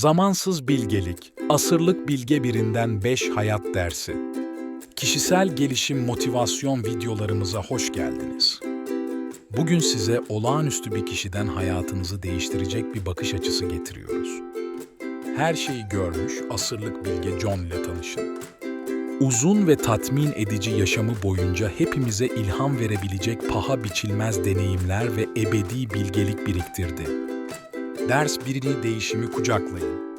Zamansız bilgelik, asırlık bilge birinden 5 hayat dersi. Kişisel gelişim motivasyon videolarımıza hoş geldiniz. Bugün size olağanüstü bir kişiden hayatınızı değiştirecek bir bakış açısı getiriyoruz. Her şeyi görmüş asırlık bilge John ile tanışın. Uzun ve tatmin edici yaşamı boyunca hepimize ilham verebilecek paha biçilmez deneyimler ve ebedi bilgelik biriktirdi. Ders birini değişimi kucaklayın.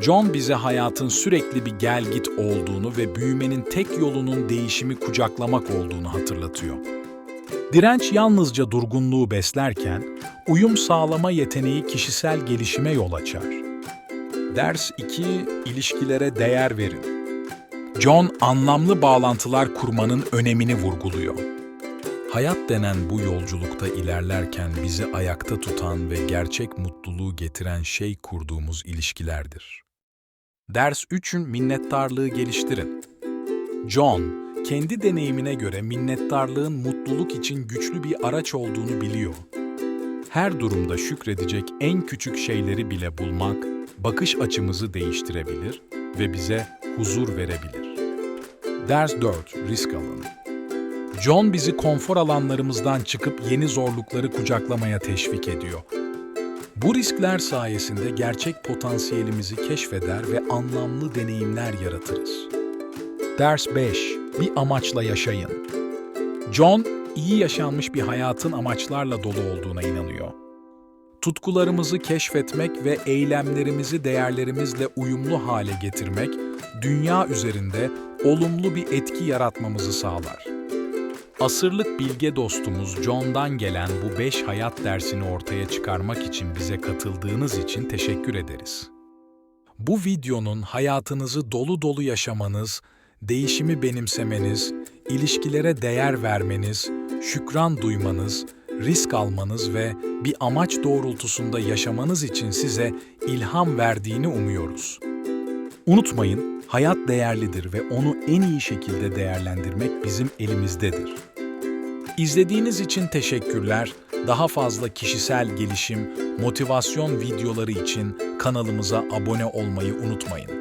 John bize hayatın sürekli bir gel git olduğunu ve büyümenin tek yolunun değişimi kucaklamak olduğunu hatırlatıyor. Direnç yalnızca durgunluğu beslerken, uyum sağlama yeteneği kişisel gelişime yol açar. Ders 2. İlişkilere değer verin. John anlamlı bağlantılar kurmanın önemini vurguluyor. Hayat denen bu yolculukta ilerlerken bizi ayakta tutan ve gerçek mutluluğu getiren şey kurduğumuz ilişkilerdir. Ders 3'ün minnettarlığı geliştirin. John, kendi deneyimine göre minnettarlığın mutluluk için güçlü bir araç olduğunu biliyor. Her durumda şükredecek en küçük şeyleri bile bulmak, bakış açımızı değiştirebilir ve bize huzur verebilir. Ders 4. Risk alın. John bizi konfor alanlarımızdan çıkıp yeni zorlukları kucaklamaya teşvik ediyor. Bu riskler sayesinde gerçek potansiyelimizi keşfeder ve anlamlı deneyimler yaratırız. Ders 5. Bir amaçla yaşayın. John, iyi yaşanmış bir hayatın amaçlarla dolu olduğuna inanıyor. Tutkularımızı keşfetmek ve eylemlerimizi değerlerimizle uyumlu hale getirmek, dünya üzerinde olumlu bir etki yaratmamızı sağlar. Asırlık bilge dostumuz John'dan gelen bu beş hayat dersini ortaya çıkarmak için bize katıldığınız için teşekkür ederiz. Bu videonun hayatınızı dolu dolu yaşamanız, değişimi benimsemeniz, ilişkilere değer vermeniz, şükran duymanız, risk almanız ve bir amaç doğrultusunda yaşamanız için size ilham verdiğini umuyoruz. Unutmayın, hayat değerlidir ve onu en iyi şekilde değerlendirmek bizim elimizdedir. İzlediğiniz için teşekkürler. Daha fazla kişisel gelişim, motivasyon videoları için kanalımıza abone olmayı unutmayın.